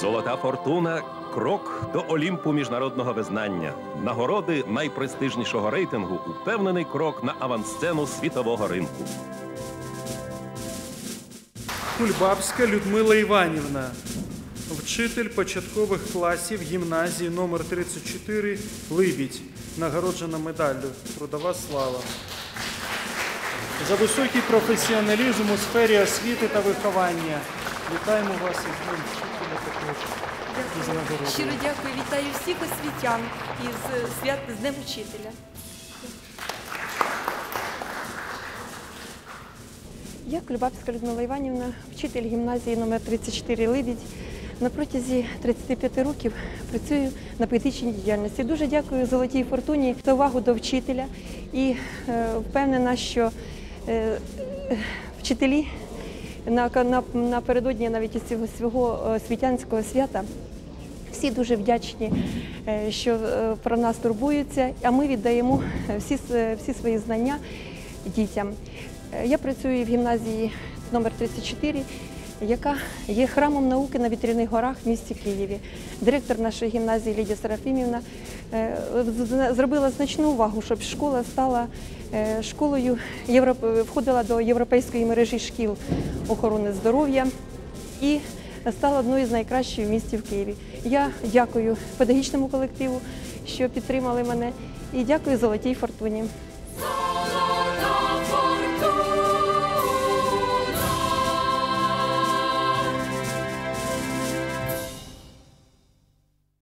Золота фортуна крок до Олімпу міжнародного визнання. Нагороди найпрестижнішого рейтингу упевнений крок на авансцену світового ринку. Кульбабська Людмила Іванівна, вчитель початкових класів гімназії номер 34 Либідь, нагороджена медаллю Трудова слава. За високий професіоналізм у сфері освіти та виховання. Вітаємо вас із Днем вчителя також. із нагородою. Щиро дякую, вітаю всіх освітян із свят з Днем Учителя. Я Кульбабська Людмила Іванівна, вчитель гімназії номер 34 Либідь. На протязі 35 років працюю на поетичній діяльності. Дуже дякую Золотій Фортуні за увагу до вчителя і е, впевнена, що е, вчителі на, на, напередодні навіть із цього свого е, світянського свята всі дуже вдячні, е, що е, про нас турбуються, а ми віддаємо е, всі, всі свої знання дітям. Я працюю в гімназії номер 34, яка є храмом науки на Вітряних горах в місті Києві. Директор нашої гімназії Лідія Серафімівна зробила значну увагу, щоб школа стала школою, входила до європейської мережі шкіл охорони здоров'я і стала одною з найкращих в місті в Києві. Я дякую педагогічному колективу, що підтримали мене, і дякую Золотій Фортуні.